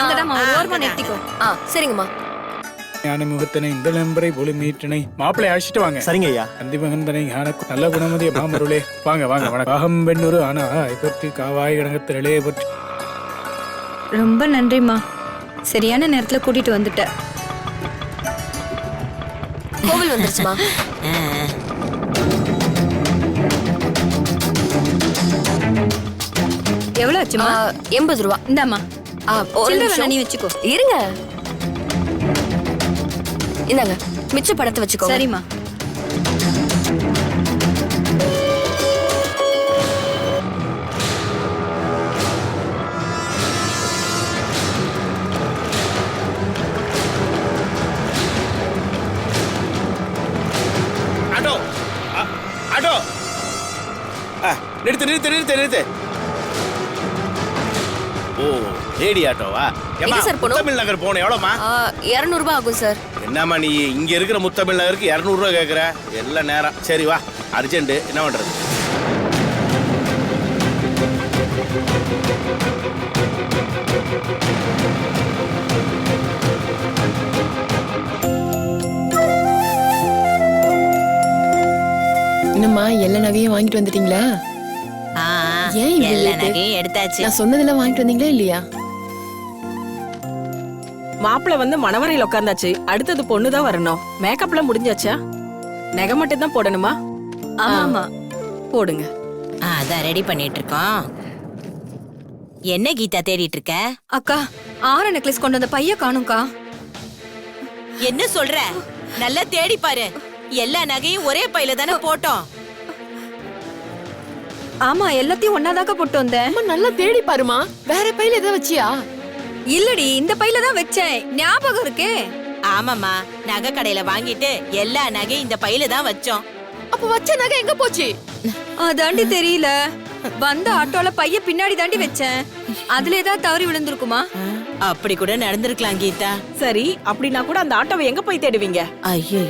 அங்கதாம்மா ஒரு ஓரமா நிறுத்திக்கோ. ஆ சரிங்கம்மா. ஞான முகத்தனை இந்த நம்பரை பொலி மீட்டனை மாப்பிளை அழைச்சிட்டு வாங்க. சரிங்க ஐயா அந்தி மகந்தனை ஞான நல்ல குணமதிய மாமருளே. வாங்க வாங்க வணக்கம். அகம் பெண்ணொரு ஆனா பற்றி காவாய் கடங்கத்திரளே பற்றி. ரொம்ப நன்றிம்மா. சரியான நேரத்துல கூட்டிட்டு வந்துட்ட. கோவில் வந்துருச்சுமா? எவ்வளவு ஆச்சுமா எண்பது ரூபா. இந்தாம்மா. சில்லறை நிமிஷம். வேணா நீ வச்சுக்கோ. இருங்க. இந்தாங்க மிச்ச பணத்தை வச்சுக்கோங்க. சரிம்மா. நிறுத்து நிறுத்து நிறுத்து நிறுத்து. ஓ லேடி ஆட்டோவா? எங்க சார் போகணும்? முத்தமிழ் நகர் போகணும் எவ்வளோமா ஆ, 200 ரூபாய் ஆகும் சார். என்னம்மா நீ இங்க இருக்கிற முத்தமிழ் நகருக்கு இரநூறுவா கேட்குற எல்லாம் நேரம். சரி வா. அர்ஜென்ட் என்ன பண்றது? என்னம்மா எல்லா நகையும் வாங்கிட்டு வந்துட்டீங்களா? ஏன் எல்லா? நகையும் எடுத்தாச்சு. நான் சொன்னதெல்லாம் வாங்கிட்டு வந்தீங்களா இல்லையா? மாப்பிள்ள வந்து மணவரையில் உட்கார்ந்தாச்சு அடுத்தது பொண்ணு தான் வரணும். மேக்கப்லாம் முடிஞ்சாச்சா? நகை மட்டும் தான் போடணுமா ஆமாமா போடுங்க. ஆ, அதான் ரெடி பண்ணிட்டு இருக்கோம் என்ன கீதா தேடிட்டு இருக்க அக்கா ஆர நெக்லஸ் கொண்டு வந்த பைய காணும்க்கா. என்ன சொல்ற? நல்லா தேடி பாரு. எல்லா நகையும் ஒரே பையில தானே போட்டோம். ஆமா எல்லாத்தையும் ஒன்னாதாக்கா போட்டு வந்தேன். அம்மா நல்லா தேடி பாருமா. வேற பையில ஏதாவது வச்சியா? இல்லடி இந்த பையில தான் வச்சேன். ஞாபகம் இருக்கே. ஆமாம்மா நகை கடையில வாங்கிட்டு எல்லா நகையும் இந்த பையில தான் வச்சோம். அப்ப வச்ச நகை எங்க போச்சு? அதாண்டி தெரியல. வந்த ஆட்டோல பைய பின்னாடி தாண்டி வச்சேன். அதுல ஏதாவது தவறி விழுந்திருக்குமா? அப்படி கூட நடந்திருக்கலாம் கீதா. சரி அப்படின்னா கூட அந்த ஆட்டோவை எங்க போய் தேடுவீங்க? ஐயோ